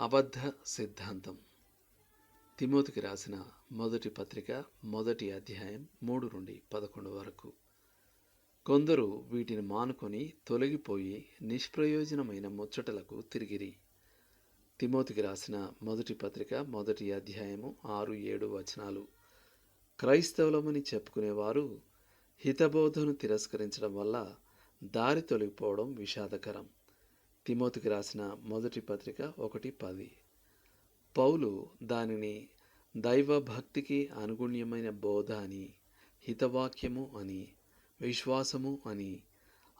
అబద్ధ సిద్ధాంతం. తిమోతికి రాసిన మొదటి పత్రిక మొదటి అధ్యాయం మూడు నుండి పదకొండు వరకు. కొందరు వీటిని మానుకొని తొలగిపోయి నిష్ప్రయోజనమైన ముచ్చటలకు తిరిగిరి. తిమోతికి రాసిన మొదటి పత్రిక మొదటి అధ్యాయము ఆరు ఏడు వచనాలు. క్రైస్తవులమని చెప్పుకునేవారు హితబోధను తిరస్కరించడం వల్ల దారి తొలగిపోవడం విషాదకరం. తిమోతికి రాసిన మొదటి పత్రిక ఒకటి పది. పౌలు దానిని దైవభక్తికి అనుగుణ్యమైన బోధ అని హితవాక్యము అని విశ్వాసము అని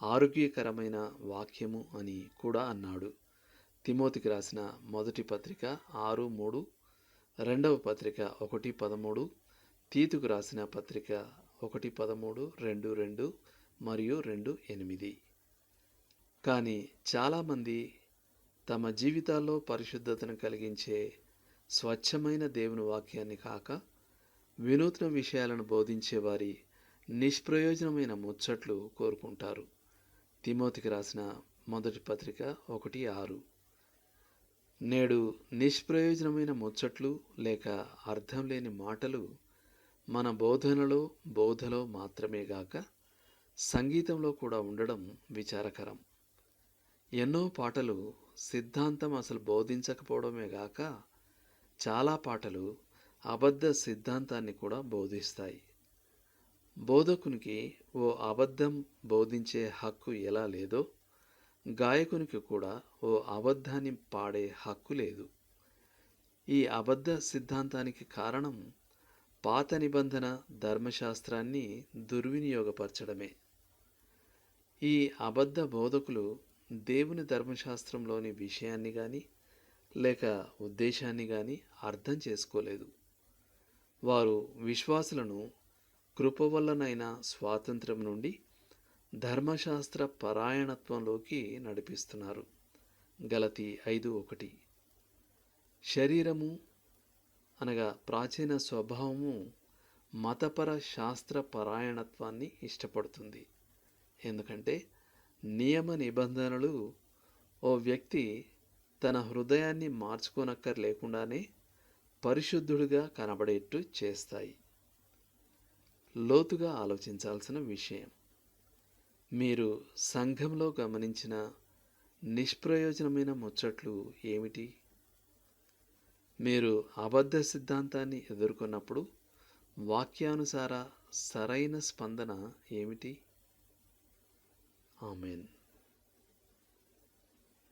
ఆరోగ్యకరమైన వాక్యము అని కూడా అన్నాడు. తిమోతికి రాసిన మొదటి పత్రిక ఆరు మూడు రెండవ పత్రిక ఒకటి పదమూడు తీతుకు రాసిన పత్రిక ఒకటి పదమూడు రెండు రెండు మరియు రెండు ఎనిమిది. కానీ చాలామంది తమ జీవితాల్లో పరిశుద్ధతను కలిగించే స్వచ్ఛమైన దేవుని వాక్యాన్ని కాక వినూత్న విషయాలను బోధించే వారి నిష్ప్రయోజనమైన ముచ్చట్లు కోరుకుంటారు. తిమోతికి రాసిన మొదటి పత్రిక ఒకటి ఆరు. నేడు నిష్ప్రయోజనమైన ముచ్చట్లు లేక అర్థం లేని మాటలు మన బోధనలో బోధలో మాత్రమే గాక సంగీతంలో కూడా ఉండడం విచారకరం. ఎన్నో పాటలు సిద్ధాంతం అసలు బోధించకపోవడమే గాక చాలా పాటలు అబద్ధ సిద్ధాంతాన్ని కూడా బోధిస్తాయి. బోధకునికి ఓ అబద్ధం బోధించే హక్కు ఎలా లేదో గాయకునికి కూడా ఓ అబద్ధాన్ని పాడే హక్కు లేదు. ఈ అబద్ధ సిద్ధాంతానికి కారణం పాత నిబంధన ధర్మశాస్త్రాన్ని దుర్వినియోగపరచడమే. ఈ అబద్ధ బోధకులు దేవుని ధర్మశాస్త్రంలోని విషయాన్ని కానీ లేక ఉద్దేశాన్ని కానీ అర్థం చేసుకోలేదు. వారు విశ్వాసులను కృప వల్లనైనా స్వాతంత్రం నుండి ధర్మశాస్త్ర పరాయణత్వంలోకి నడిపిస్తున్నారు. గలతి ఐదు ఒకటి. శరీరము అనగా ప్రాచీన స్వభావము మతపర శాస్త్ర పరాయణత్వాన్ని ఇష్టపడుతుంది. ఎందుకంటే నియమ నిబంధనలు. ఓ వ్యక్తి తన హృదయాన్ని మార్చుకోనక్కర్ లేకుండానే పరిశుద్ధుడిగా కనబడేట్టు చేస్తాయి. లోతుగా ఆలోచించాల్సిన విషయం. మీరు సంఘంలో గమనించిన నిష్ప్రయోజనమైన ముచ్చట్లు ఏమిటి? మీరు అబద్ధ సిద్ధాంతాన్ని ఎదుర్కొన్నప్పుడు వాక్యానుసార సరైన స్పందన ఏమిటి? Amen.